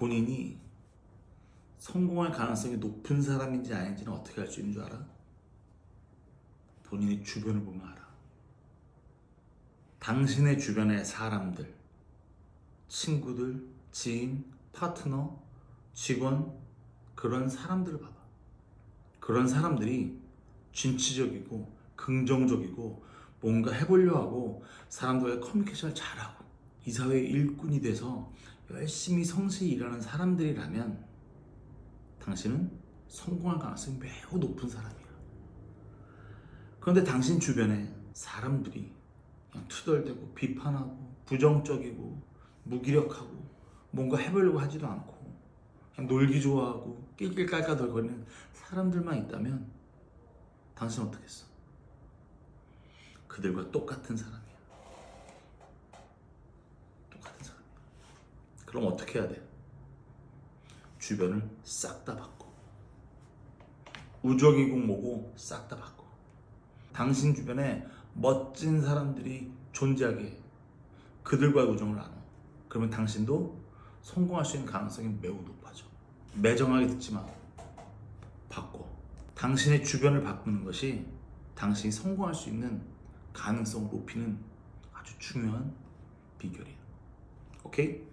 본인이 성공할 가능성이 높은 사람인지 아닌지는 어떻게 알 수 있는 줄 알아? 본인의 주변을 보면 알아. 당신의 주변의 사람들, 친구들, 지인, 파트너, 직원, 그런 사람들을 봐봐. 그런 사람들이 진취적이고 긍정적이고 뭔가 해보려 하고 사람들과의 커뮤니케이션을 잘하고 이 사회의 일꾼이 돼서 열심히 성실히 일하는 사람들이라면 당신은 성공할 가능성이 매우 높은 사람이야. 그런데 당신 주변에 사람들이 그냥 투덜대고 비판하고 부정적이고 무기력하고 뭔가 해보려고 하지도 않고 그냥 놀기 좋아하고 낄낄깔깔거리는 사람들만 있다면 당신은 어떻겠어? 그들과 똑같은 사람이야. 똑같은 사람이야. 그럼 어떻게 해야 돼? 주변을 싹 다 바꿔. 우정이고 뭐고 싹 다 바꿔. 당신 주변에 멋진 사람들이 존재하게 해. 그들과의 우정을 나눠. 그러면 당신도 성공할 수 있는 가능성이 매우 높아져. 매정하게 듣지 마. 바꿔. 당신의 주변을 바꾸는 것이 당신이 성공할 수 있는 가능성을 높이는 아주 중요한 비결이야. 오케이?